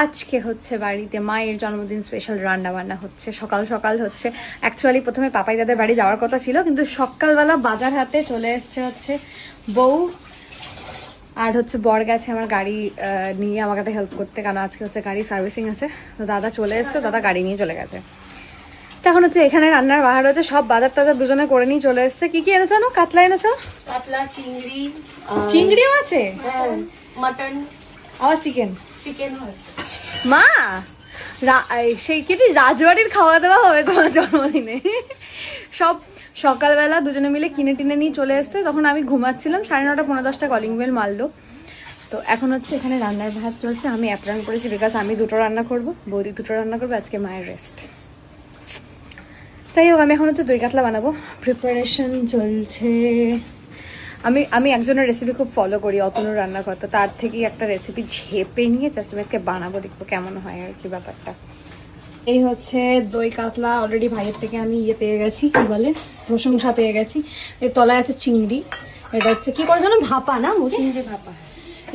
আজকে হচ্ছে বাড়িতে মায়ের জন্মদিন স্পেশাল রান্না বান্না হচ্ছে। সকাল সকাল হচ্ছে। অ্যাকচুয়ালি প্রথমে পাপাই দাদের বাড়ি যাওয়ার কথা ছিল কিন্তু সকালবেলা বাজার হাতে চলে এসছে হচ্ছে বউ আর হচ্ছে বর গেছে আমার গাড়ি নিয়ে আমাকে একটা হেল্প করতে কারণ আজকে হচ্ছে গাড়ি সার্ভিসিং আছে। তো দাদা চলে এসছে দাদা গাড়ি নিয়ে চলে গেছে। তখন হচ্ছে এখানে রান্নার বাহার হচ্ছে সব বাজার টাজার দুজনে করে নিয়ে চলে এসছে। কি কি এনেছো না কাতলা এনেছো? কাতলা চিংড়ি চিংড়িও আছে? মাটন আবার চিকেন চিকেন হচ্ছে মা সেই কি রাজবাড়ির খাওয়া দাওয়া হবে তোমার জন্মদিনে। সব সকালবেলা দুজনে মিলে কিনে টিনে নিয়ে চলে এসছে। যখন আমি ঘুমাচ্ছিলাম, সাড়ে নটা, পনেরো দশটা কলিং বেল মারলো। তো এখন হচ্ছে এখানে রান্নার ভাত চলছে, আমি অ্যাপ্রান করেছি বিকজ আমি দুটো রান্না করব, বৌদি দুটো রান্না করব, আজকে মায়ের রেস্ট তাই হোক, আমি এখন হচ্ছে দই কাতলা বানাবো। প্রিপারেশন চলছে। আমি আমি একজনের রেসিপি খুব ফলো করি অতনুর রান্না করতো তার থেকেই একটা রেসিপি ঝেপে নিয়ে জাস্ট আমি আজকে বানাবো দেখব কেমন হয় আর কি ব্যাপারটা। এই হচ্ছে দই কাতলা অলরেডি ভাইয়ের থেকে আমি ইয়ে পেয়ে গেছি কি বলে প্রশংসা পেয়ে গেছি। এর তলায় আছে চিংড়ি এটা হচ্ছে কি করে জানো ভাপা না মুসি চিংড়ি ভাপা।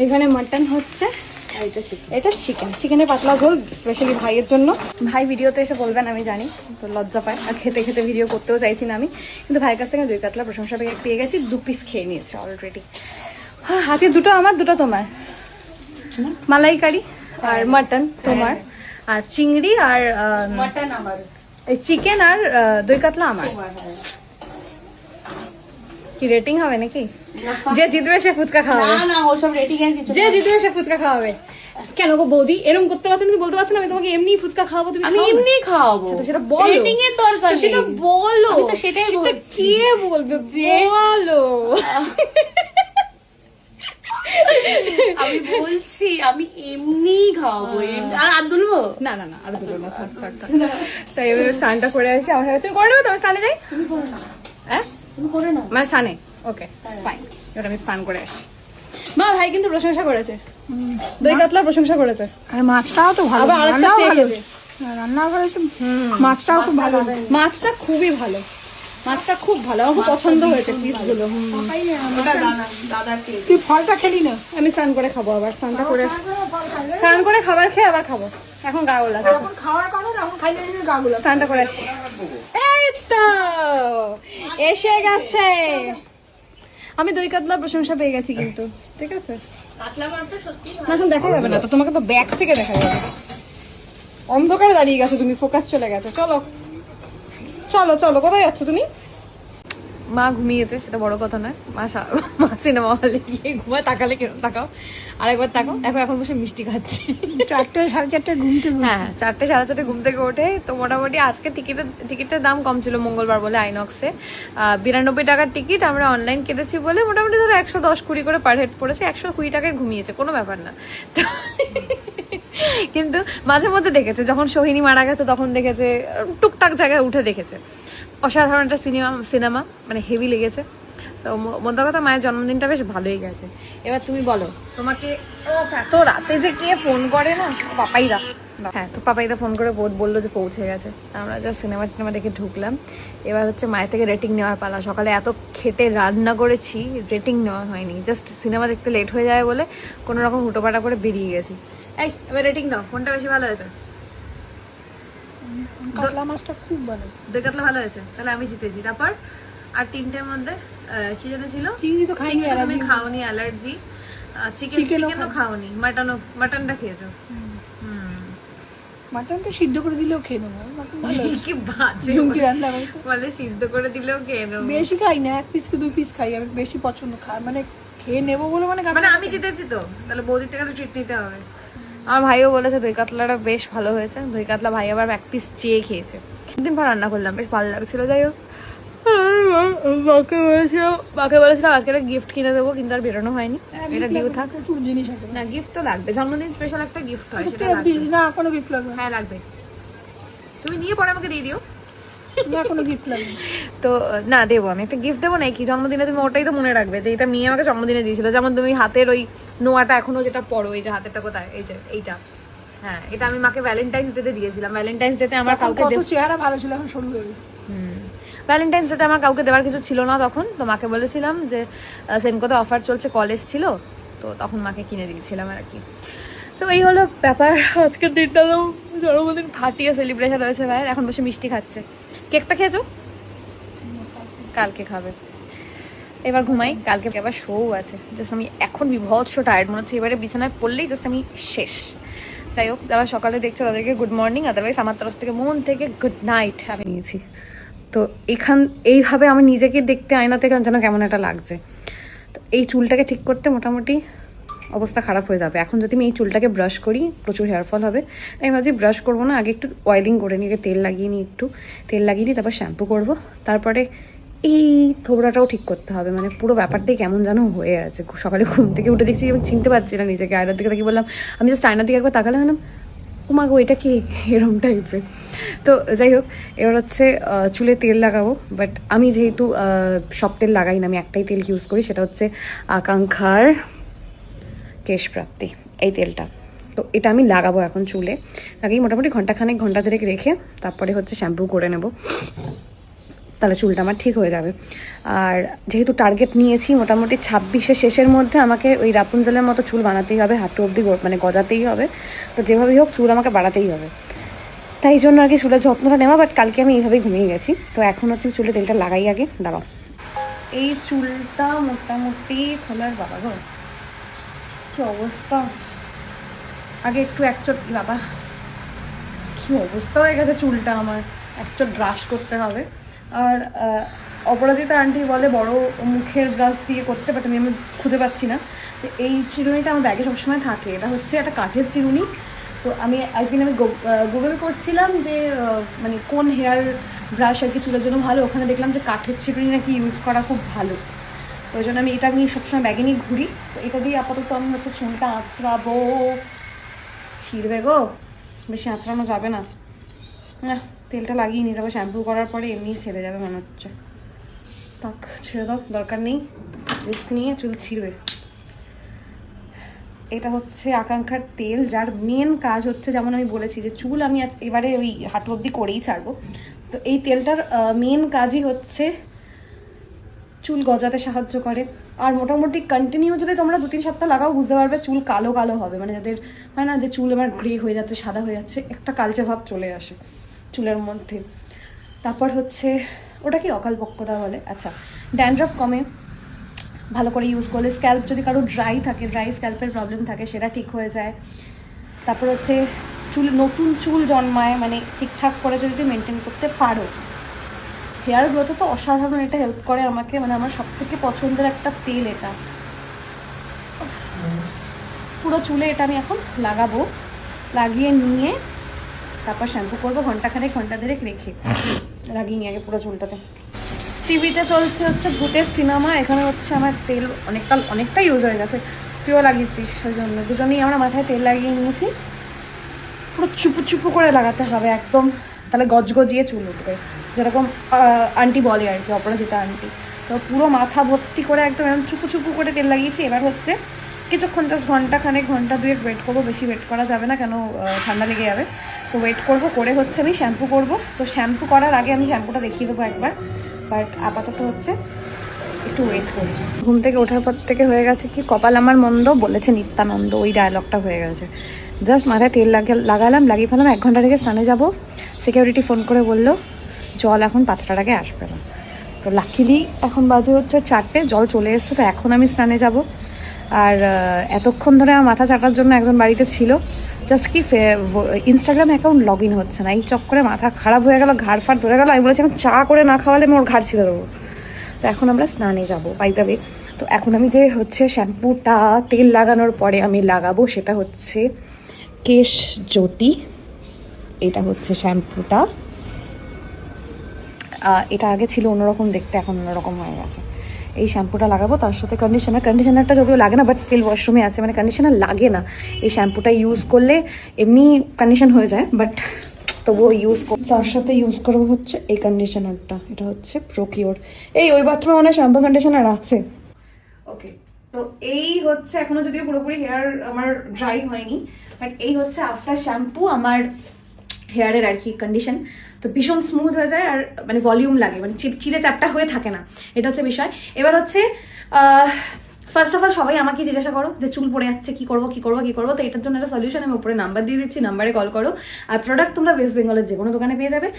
এখানে মাটন হচ্ছে এটা চিকেন এটা চিকেন চিকেনের পাতলা ঝোল স্পেশালি ভাইয়ের জন্য। ভাই ভিডিওতে এসে বলবেন আমি জানি তো লজ্জা পায়। আর খেতে খেতে ভিডিও করতেও চাইছি না আমি। কিন্তু ভাইয়ের কাছ থেকে দুই কাতলা প্রশংসা পেয়ে- পেয়ে গেছি দু পিস খেয়ে নিয়েছে অলরেডি আজকে দুটো আমার দুটো তোমার। মালাইকারি আর মাটন তোমার। আর চিংড়ি আর মাটন আমার। এই চিকেন আর দই কাতলা আমার। হ্যাঁ। কি রেটিং হবে নাকি? যে জিতবে সে ফুচকা খাওয়াবে। না না ওসব রেটিং এর কিছু যে। জিতবে সে ফুচকা খাওয়াবে। কেন গো বৌদি? এরকম করতে পারছেন তুমি বলতে পারছ না আমি তোমাকে এমনি ফুচকা খাওয়াবো তুমি আমি খাও এমনি খাওয়াবো। সেটা বলো। রেটিং এর দরকার তো সেটা বলো আমি তো সেটাই বলছি। কে বলবে? বলো। আমি বলছি আমি এমনি খাওয়াবো। আর আর দুলবো না না না আর দুটো না। থাক থাক থাক। তো স্নানটা করে আসি। আমার সাথে তুমি করে নেবে তুমি স্নানে যাই? তুমি করো না হ্যাঁ? তুমি করে না মানে স্নানে ওকে ফাইন এবার আমি স্নান করে আসি। মা ভাই কিন্তু প্রশংসা করেছে। দই কাতলার প্রশংসা করেছে। আর মাছটাও তো ভালো আবার আরেকটা ভালো। গেছে। হ্যাঁ, করেছে মাছটাও খুব ভালো। মাছটা খুবই ভালো। মাছটা খুব ভালো। আমার পছন্দ হয়েছে পিসগুলো টেস্ট তুই ফলটা খেলি না? আমি স্নান করে খাব আবার স্নানটা করে স্নান করে খাবার খেয়ে আবার খাব। এখন গাগুলো স্নানটা করে আসি। তো! এসে গেছে। আমি দই কাতলা প্রশংসা পেয়ে গেছি কিন্তু ঠিক আছে? এখন দেখা যাবে না তো তোমাকে তো ব্যাক থেকে দেখা যাবে। অন্ধকারে দাঁড়িয়ে গেছো তুমি ফোকাস চলে গেছো। চলো। চলো চলো কোথায় যাচ্ছ তুমি? মা ঘুমিয়েছে সেটা বড় কথা নয়। মা মা সিনেমা হলে গিয়ে ঘুমায় তাকালে কিরম তাকাও। আরেকবার তাকাও। এখন এখন বসে মিষ্টি খাচ্ছে। চারটে সাড়ে চারটে ঘুমতে হ্যাঁ চারটে সাড়ে চারটে ঘুম থেকে ওঠে তো মোটামুটি আজকে টিকিটের টিকিটের দাম কম ছিল মঙ্গলবার বলে আইনক্সে। বিরানব্বই টাকার টিকিট আমরা অনলাইন কেটেছি বলে মোটামুটি ধরো একশো দশ কুড়ি করে পার হেড পড়েছে। একশো কুড়ি টাকায় ঘুমিয়েছে কোনো ব্যাপার না। তো কিন্তু মাঝে মধ্যে দেখেছে, যখন সোহিনী মারা গেছে তখন দেখেছে, টুকটাক জায়গায় উঠে দেখেছে। অসাধারণ একটা সিনেমা সিনেমা মানে হেভি লেগেছে। তো মোদ্দা কথা, মায়ের জন্মদিনটা বেশ ভালোই গেছে। এবার তুমি বলো, তোমাকে ও এত রাতে যে কে ফোন করে না? পাপাইদা। হ্যাঁ তো পাপাইদা ফোন করে বোধ বলল যে পৌঁছে গেছে। আমরা যা সিনেমা টিনেমা দেখে ঢুকলাম। এবার হচ্ছে মায়ের থেকে রেটিং নেওয়ার পালা। সকালে এত খেটে রান্না করেছি রেটিং নেওয়া হয়নি। জাস্ট সিনেমা দেখতে লেট হয়ে যায় বলে কোনো রকম হুটোপাটা করে বেরিয়ে গেছি। এই এবার রেটিং দাও কোনটা বেশি ভালো হয়েছে? কাতলা মাছটা খুব ভালো। দই কাতলা ভালো হয়েছে? তাহলে আমি জিতেছি। তারপর আর তিনটের মধ্যে কি যেন ছিল? চিংড়ি তো খাইনি তুমি খাওনি অ্যালার্জি। চিকেন চিকেনও খাওনি। মাটনও মাটনটা খেয়েছো? মাটন তো সিদ্ধ করে দিলেও খেয়ে নেব। কি বাজে ঝুমকি রান্না করেছে। বলে সিদ্ধ করে দিলেও খেয়ে নেব। বেশি খাই না এক পিস কি দুই পিস খাই আমি বেশি পছন্দ খাই মানে খেয়ে নেব বলে মানে মানে আমি জিতেছি তো। তাহলে বৌদির থেকে ট্রিট নিতে হবে। আমার ভাইও বলেছে দই কাতলাটা বেশ ভালো হয়েছে। দই কাতলা ভাই আবার এক পিস চেয়ে খেয়েছে। দিন পর রান্না করলাম বেশ ভালো লাগছিল যাই হোক। মাকে বলেছিলাম। মাকে বলেছিলাম আজকে একটা গিফট কিনে দেবো কিন্তু আর বেরোনো হয়নি। এটা ডিউ থাক। জিনিস না গিফট তো লাগবে। জন্মদিন স্পেশাল একটা গিফট হয় সেটা না কোনো গিফট লাগবে হ্যাঁ লাগবে। তুমি নিয়ে পরে আমাকে দিয়ে দিও। তো না দেবো আমি একটা গিফট দেবো না কি জন্মদিনে তুমি ওটাই তো মনে রাখবে যে এটা মেয়ে আমাকে জন্মদিনে দিয়েছিল। যেমন তুমি হাতের ওই নোয়াটা এখনও যেটা পড়ো এই যে হাতেরটা কোথায়? এই যে এইটা। হ্যাঁ এটা আমি মাকে ভ্যালেন্টাইন্স ডেতে দিয়েছিলাম। ভ্যালেন্টাইন্স ডেতে আমার কাউকে চেহারা ভালো ছিল এখন সরু হয়ে ভ্যালেন্টাইন্স ডেতে আমার কাউকে দেওয়ার কিছু ছিল না তখন। তো মাকে বলেছিলাম যে সেনকোতে অফার চলছে কলেজ ছিল। তো তখন মাকে কিনে দিয়েছিলাম আর কি। তো এই হলো ব্যাপার। আজকের দিনটা তো জন্মদিন ফাটিয়ে সেলিব্রেশন হয়েছে ভাইয়ের। এখন বসে মিষ্টি খাচ্ছে। কেকটা খেয়েছো? কালকে খাবে। এবার ঘুমাই, কালকে আবার শো আছে। জাস্ট আমি এখন বিভৎস টায়ার্ড মনে হচ্ছে এবারে বিছানায় পড়লেই জাস্ট আমি শেষ। যাই হোক, যারা সকালে দেখছ তাদেরকে গুড মর্নিং আদারওয়াইজ আমার তরফ থেকে মন থেকে গুড নাইট আমি নিয়েছি। তো এখান, এইভাবে আমি নিজেকে দেখতে আয়না থেকে যেন কেমন একটা লাগছে। তো এই চুলটাকে ঠিক করতে মোটামুটি অবস্থা খারাপ হয়ে যাবে। এখন যদি আমি এই চুলটাকে ব্রাশ করি, প্রচুর হেয়ার ফল হবে। তাই আমি ভাবছি ব্রাশ করব না, আগে একটু অয়েলিং করে আগে তেল লাগিয়ে নিই একটু। তেল লাগিয়ে নিই তারপর শ্যাম্পু করব। তারপরে এই থোবড়াটাও ঠিক করতে হবে। মানে পুরো ব্যাপারটাই কেমন যেন হয়ে আছে। সকালে ঘুম থেকে উঠে দেখছি আমি চিনতে পারছি না নিজেকে। আয়নার দিকে তাকে বললাম, আমি জাস্ট আয়নার দিকে একবার তাকালাম না উমা এটা কি? এরম টাইপের তো যাই হোক, এবার হচ্ছে চুলে তেল লাগাবো। বাট আমি যেহেতু সব তেল লাগাই না, আমি একটাই তেল ইউজ করি, সেটা হচ্ছে আকাঙ্ক্ষার কেশ প্রাপ্তি, এই তেলটা। তো এটা আমি লাগাবো এখন চুলে। লাগিয়ে মোটামুটি ঘন্টাখানেক, ঘণ্টা ধরে রেখে তারপরে হচ্ছে শ্যাম্পু করে নেব। তাহলে চুলটা আমার ঠিক হয়ে যাবে। আর যেহেতু টার্গেট নিয়েছি, মোটামুটি ছাব্বিশে শেষের মধ্যে আমাকে ওই রাপুনজেলের মতো চুল বানাতেই হবে, হাঁটু অবধি মানে গজাতেই হবে। তো যেভাবেই হোক, চুল আমাকে বাড়াতেই হবে। তাই জন্য আর কি চুলের যত্নটা নেওয়া বাট কালকে আমি এইভাবেই ঘুমিয়ে গেছি। তো এখন হচ্ছে চুলে তেলটা লাগাই আগে। দাঁড়াও। এই চুলটা মোটামুটি খোলার বাবা গো। কি অবস্থা? আগে একটু একচোট বাবা, কি অবস্থা হয়ে গেছে চুলটা আমার। একচোট ব্রাশ করতে হবে। আর অপরাজিতা আন্টি বলে বড় মুখের ব্রাশ দিয়ে করতে বাট আমি আমি খুঁজে পাচ্ছি না। তো এই চিরুনিটা আমার ব্যাগে সবসময় থাকে। এটা হচ্ছে একটা কাঠের চিরুনি। তো আমি একদিন আমি গুগল করছিলাম যে মানে কোন হেয়ার ব্রাশ আর কি চুলের জন্য ভালো। ওখানে দেখলাম যে কাঠের চিরুনি নাকি ইউজ করা খুব ভালো। তো ওই জন্য আমি এটা নিয়ে সবসময় ব্যাগে নিয়ে ঘুরি। তো এটা দিয়ে আপাতত আমি হচ্ছে চুলটা আঁচড়াবো। ছিঁড়বে গো। বেশি আঁচড়ানো যাবে না। না, তেলটা লাগিয়ে নিয়ে যাব। শ্যাম্পু করার পরে এমনি ছেড়ে যাবে মনে হচ্ছে। তাক, ছেড়ে দাও, দরকার নেই। রিস্ক নিয়ে চুল ছিঁড়বে। এটা হচ্ছে আকাঙ্ক্ষার তেল, যার মেন কাজ হচ্ছে যেমন আমি বলেছি যে চুল আমি আজ এবারে ওই হাঁটু অব্দি করেই ছাড়বো। তো এই তেলটার মেন কাজই হচ্ছে চুল গজাতে সাহায্য করে। আর মোটামুটি কন্টিনিউ যদি তোমরা দু তিন সপ্তাহ লাগাও, বুঝতে পারবে চুল কালো কালো হবে। মানে যাদের হয় না যে চুল এবার গ্রে হয়ে যাচ্ছে, সাদা হয়ে যাচ্ছে, একটা কালচে ভাব চলে আসে চুলের মধ্যে। তারপর হচ্ছে, ওটা কি অকাল পক্কতা বলে? আচ্ছা ড্যান্ড্রফ কমে। ভালো করে ইউজ করলে স্ক্যাল্প যদি কারও ড্রাই থাকে ড্রাই স্ক্যাল্পের প্রবলেম থাকে, সেটা ঠিক হয়ে যায়। তারপর হচ্ছে, চুল নতুন চুল জন্মায় মানে ঠিকঠাক করে যদি মেনটেন করতে পারো হেয়ার গ্রোথে তো অসাধারণ এটা হেল্প করে আমাকে মানে আমার সব থেকে পছন্দের একটা তেল এটা। পুরো চুলে এটা আমি এখন লাগাবো, লাগিয়ে নিয়ে তারপর শ্যাম্পু করব, ঘন্টাখানেক, ঘণ্টা ধরে রেখে লাগিয়ে নিয়ে আগে পুরো চুলটাতে। টিভিতে চলছে হচ্ছে ভূতের সিনেমা, এখানে হচ্ছে আমার তেল অনেকটা অনেকটা ইউজ হয়ে গেছে। তুইও লাগিয়েছিস সেই জন্য দুজনেই আমরা মাথায় তেল লাগিয়ে নিয়েছি। পুরো চুপু চুপু করে লাগাতে হবে, একদম তাহলে গজগজিয়ে চুল উঠবে। যেরকম আন্টি বলে আর কি, অপরাজিতা আন্টি তো পুরো মাথা ভর্তি করে একদম এরকম চুপু চুপু করে তেল লাগিয়েছি। এবার হচ্ছে কিছুক্ষণ জাস্ট ঘণ্টা খানেক ঘণ্টা দুয়েক ওয়েট করব। বেশি ওয়েট করা যাবে না কেন ঠান্ডা লেগে যাবে। তো ওয়েট করব, করে হচ্ছে আমি শ্যাম্পু করব। তো শ্যাম্পু করার আগে আমি শ্যাম্পুটা দেখিয়ে দেবো একবার। বাট আপাতত হচ্ছে একটু ওয়েট করি। ঘুম থেকে ওঠার পর থেকে হয়ে গেছে কি, কপাল আমার মন্দ বলেছে নিত্যানন্দ, ওই ডায়লগটা হয়ে গেছে। জাস্ট মাথায় তেল লাগালাম, লাগিয়ে ফেলাম, এক ঘণ্টা থেকে স্নানে যাব। সিকিউরিটি ফোন করে বলল, জল এখন পাঁচটার আগে আসবে না। তো লাকিলি এখন বাজে হচ্ছে চারটে, জল চলে এসছে, তো এখন আমি স্নানে যাব। আর এতক্ষণ ধরে আমার মাথা চাটার জন্য একজন বাড়িতে ছিল। জাস্ট কি ইনস্টাগ্রাম অ্যাকাউন্ট লগ ইন হচ্ছে না। এই চক্করে মাথা খারাপ হয়ে গেল, ঘাড় ফাড় ধরে গেল। আমি বলেছি আমি চা করে না খাওয়ালে আমি ওর ঘাড় ছিঁড়ে দেবো। তো এখন আমরা স্নানে যাব বাই দ্য ওয়ে তো এখন আমি যে হচ্ছে শ্যাম্পুটা তেল লাগানোর পরে আমি লাগাবো, সেটা হচ্ছে কেশ জ্যোতি এটা হচ্ছে শ্যাম্পুটা। এটা আগে ছিল অন্যরকম, দেখতে এখন অন্যরকম হয়ে গেছে। এই শ্যাম্পুটা লাগাবো, তার সাথে কন্ডিশনার কন্ডিশনারটা যদিও লাগে না বাট স্টিল ওয়াশরুমে আছে মানে কন্ডিশনার লাগে না। এই শ্যাম্পুটা ইউজ করলে এমনি কন্ডিশন হয়ে যায় বাট তবুও ইউজ তার সাথে ইউজ করব হচ্ছে এই কন্ডিশনারটা এটা হচ্ছে প্রোকিওর এই, ওই বাথরুমে মনে শ্যাম্পু কন্ডিশনার আছে। ওকে তো এই হচ্ছে, এখনও যদিও পুরোপুরি হেয়ার আমার ড্রাই হয়নি বাট এই হচ্ছে আফটার শ্যাম্পু আমার হেয়ারের আর কি কন্ডিশন তো ভীষণ স্মুথ হয়ে যায় আর মানে ভলিউম লাগে মানে চিড়ে চাপটা হয়ে থাকে না, এটা হচ্ছে বিষয়। এবার হচ্ছে ফার্স্ট অফ অল সবাই আমাকে জিজ্ঞাসা করো যে চুল পড়ে যাচ্ছে, কি করব কি করব কি করব, তো এটার জন্য একটা সলিউশন আমি উপরে নাম্বার দিয়ে দিচ্ছি নাম্বারে কল করো। আর প্রোডাক্ট তোমরা ওয়েস্ট বেঙ্গলের যে কোনো দোকানে পেয়ে যাবে।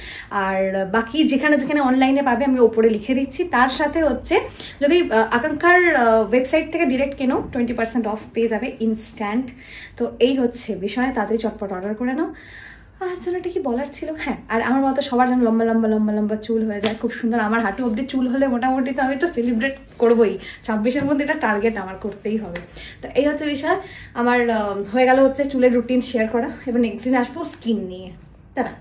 আর বাকি যেখানে যেখানে অনলাইনে পাবে, আমি ওপরে লিখে দিচ্ছি। তার সাথে হচ্ছে, যদি আকাঙ্ক্ষার ওয়েবসাইট থেকে ডিরেক্ট কেনো টোয়েন্টি পার্সেন্ট অফ পেয়ে যাবে ইনস্ট্যান্ট তো এই হচ্ছে বিষয়, তাড়াতাড়ি চটপট অর্ডার করে নাও। আর যেন এটা কি বলার ছিল? হ্যাঁ আর আমার মতো সবার যেন লম্বা লম্বা লম্বা লম্বা চুল হয়ে যায়। খুব সুন্দর। আমার হাঁটু অবধি চুল হলে মোটামুটি তো আমি তো সেলিব্রেট করবোই। ছাব্বিশের মধ্যে এটা টার্গেট আমার করতেই হবে। তো এই হচ্ছে বিষয়। আমার হয়ে গেল হচ্ছে চুলের রুটিন শেয়ার করা। এবার নেক্সট দিন আসব স্কিন নিয়ে। দাদা